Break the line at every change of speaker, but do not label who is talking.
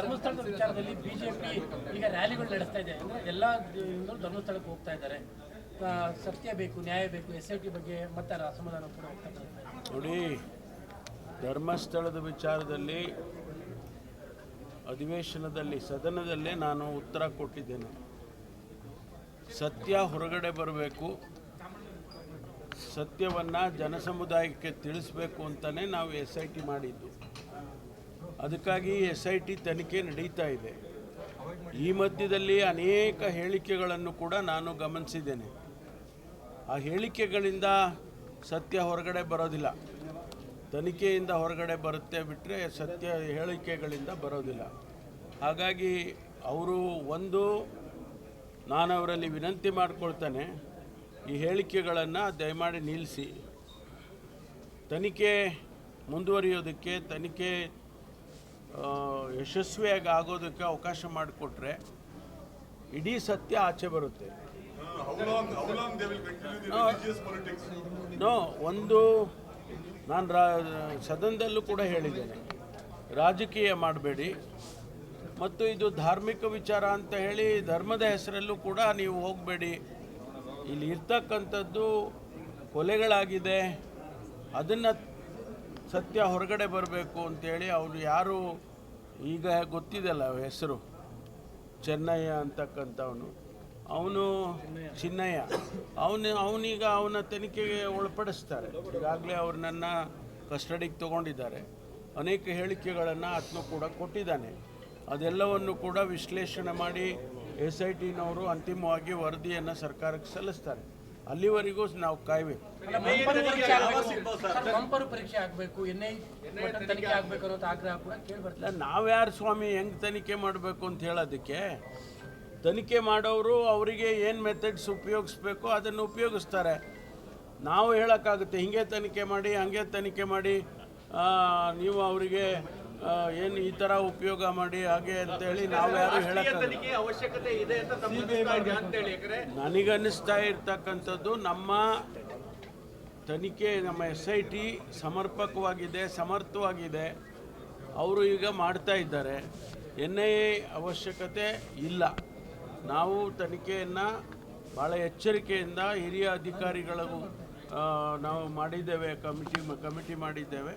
ಧರ್ಮಸ್ಥಳದ ವಿಚಾರದಲ್ಲಿ ಬಿಜೆಪಿ ಈಗ ರ್ಯಾಲಿಗಳು ನಡೆಸ್ತಾ ಇದೆ. ಅಂದ್ರೆ ಎಲ್ಲ ಧರ್ಮಸ್ಥಳಕ್ಕೆ ಹೋಗ್ತಾ ಇದ್ದಾರೆ. ಸತ್ಯ ಬೇಕು, ನ್ಯಾಯ ಬೇಕು ಎಸ್ ಐ ಟಿ ಬಗ್ಗೆ ಮತ್ತೆ ಅಸಮಾಧಾನ ಕೂಡ.
ನೋಡಿ, ಧರ್ಮಸ್ಥಳದ ವಿಚಾರದಲ್ಲಿ ಅಧಿವೇಶನದಲ್ಲಿ, ಸದನದಲ್ಲೇ ನಾನು ಉತ್ತರ ಕೊಟ್ಟಿದ್ದೇನೆ. ಸತ್ಯ ಹೊರಗಡೆ ಬರಬೇಕು. ಸತ್ಯವನ್ನು ಜನಸಮುದಾಯಕ್ಕೆ ತಿಳಿಸ್ಬೇಕು ಅಂತಲೇ ನಾವು ಎಸ್ ಐ ಟಿ ಮಾಡಿದ್ದು. ಅದಕ್ಕಾಗಿ ಎಸ್ ಐ ಟಿ ತನಿಖೆ ನಡೀತಾ ಇದೆ. ಈ ಮಧ್ಯದಲ್ಲಿ ಅನೇಕ ಹೇಳಿಕೆಗಳನ್ನು ಕೂಡ ನಾನು ಗಮನಿಸಿದ್ದೇನೆ. ಆ ಹೇಳಿಕೆಗಳಿಂದ ಸತ್ಯ ಹೊರಗಡೆ ಬರೋದಿಲ್ಲ. ತನಿಖೆಯಿಂದ ಹೊರಗಡೆ ಬರುತ್ತೆ ಬಿಟ್ಟರೆ ಸತ್ಯ ಹೇಳಿಕೆಗಳಿಂದ ಬರೋದಿಲ್ಲ. ಹಾಗಾಗಿ ಅವರು ಒಂದು, ನಾನು ಅವರಲ್ಲಿ ವಿನಂತಿ ಮಾಡಿಕೊಳ್ತೇನೆ, ಈ ಹೇಳಿಕೆಗಳನ್ನು ದಯಮಾಡಿ ನಿಲ್ಲಿಸಿ. ತನಿಖೆ ಮುಂದುವರಿಯೋದಕ್ಕೆ, ತನಿಖೆ ಯಶಸ್ವಿಯಾಗಿ ಆಗೋದಕ್ಕೆ ಅವಕಾಶ ಮಾಡಿಕೊಟ್ರೆ ಇಡೀ ಸತ್ಯ ಆಚೆ ಬರುತ್ತೆ. ನೋ, ಒಂದು ನಾನು ರಾ, ಸದನದಲ್ಲೂ ಕೂಡ ಹೇಳಿದ್ದೇನೆ. ರಾಜಕೀಯ ಮಾಡಬೇಡಿ. ಮತ್ತು ಇದು ಧಾರ್ಮಿಕ ವಿಚಾರ ಅಂತ ಹೇಳಿ ಧರ್ಮದ ಹೆಸರಲ್ಲೂ ಕೂಡ ನೀವು ಹೋಗಬೇಡಿ. ಇಲ್ಲಿ ಇರ್ತಕ್ಕಂಥದ್ದು ಕೊಲೆಗಳಾಗಿದೆ. ಅದನ್ನು ಸತ್ಯ ಹೊರಗಡೆ ಬರಬೇಕು ಅಂತೇಳಿ ಅವರು ಯಾರು ಈಗ ಗೊತ್ತಿದೆಯಲ್ಲ ಹೆಸರು. ಚೆನ್ನಯ್ಯ ಅಂತಕ್ಕಂಥವನು. ಅವನು ಚಿನ್ನಯ್ಯ. ಅವನು, ಅವನೀಗ ಅವನ ತನಿಖೆಗೆ ಒಳಪಡಿಸ್ತಾರೆ. ಈಗಾಗಲೇ ಅವ್ರನ್ನ ಕಸ್ಟಡಿಗೆ ತಗೊಂಡಿದ್ದಾರೆ. ಅನೇಕ ಹೇಳಿಕೆಗಳನ್ನು ಆತನು ಕೂಡ ಕೊಟ್ಟಿದ್ದಾನೆ. ಅದೆಲ್ಲವನ್ನು ಕೂಡ ವಿಶ್ಲೇಷಣೆ ಮಾಡಿ ಎಸ್ ಐ ಟಿನವರು ಅಂತಿಮವಾಗಿ ವರದಿಯನ್ನು ಸರ್ಕಾರಕ್ಕೆ ಸಲ್ಲಿಸ್ತಾರೆ. ಅಲ್ಲಿವರೆಗೂ ನಾವು ಕಾಯಬೇಕು.
ಪರೀಕ್ಷೆ ಸರ್, ಮಂಪರು ಪರೀಕ್ಷೆ ಆಗಬೇಕು ತನಿಖೆ ಆಗಬೇಕು. ಅನ್ನೋ ಆಗ್ರಹ ಕೂಡ ಕೇಳಿ ಬರ್ತದೆ
ಇಲ್ಲ ನಾವ್ಯಾರು ಸ್ವಾಮಿ ಹೆಂಗ್ ತನಿಖೆ ಮಾಡಬೇಕು ಅಂತ ಹೇಳೋದಕ್ಕೆ ತನಿಖೆ ಮಾಡೋರು ಅವರಿಗೆ ಏನು ಮೆಥಡ್ಸ್ ಉಪಯೋಗಿಸ್ಬೇಕು ಅದನ್ನು ಉಪಯೋಗಿಸ್ತಾರೆ. ನಾವು ಹೇಳೋಕ್ಕಾಗುತ್ತೆ ಹಿಂಗೆ ತನಿಖೆ ಮಾಡಿ ಹಂಗೆ ತನಿಖೆ ಮಾಡಿ ಆ, ನೀವು ಅವರಿಗೆ ಏನು ಈ ಥರ ಉಪಯೋಗ ಮಾಡಿ ಹಾಗೆ ಅಂತೇಳಿ ನಾವು ಯಾರು
ಹೇಳಕ್ಕೆ ಅವಶ್ಯಕತೆ ಇದೆ
ನನಗನ್ನಿಸ್ತಾ ಇರ್ತಕ್ಕಂಥದ್ದು ನಮ್ಮ ತನಿಖೆ ನಮ್ಮ ಎಸ್ ಐ ಟಿ ಸಮರ್ಪಕವಾಗಿದೆ ಸಮರ್ಥವಾಗಿದೆ. ಅವರು ಈಗ ಮಾಡ್ತಾ ಇದ್ದಾರೆ. ಎನ್ ಐ ಎ ಅವಶ್ಯಕತೆ ಇಲ್ಲ. ನಾವು ತನಿಖೆಯನ್ನು ಭಾಳ ಎಚ್ಚರಿಕೆಯಿಂದ ಹಿರಿಯ ಅಧಿಕಾರಿಗಳಿಗೂ ನಾವು ಮಾಡಿದ್ದೇವೆ ಕಮಿಟಿ ಕಮಿಟಿ ಮಾಡಿದ್ದೇವೆ.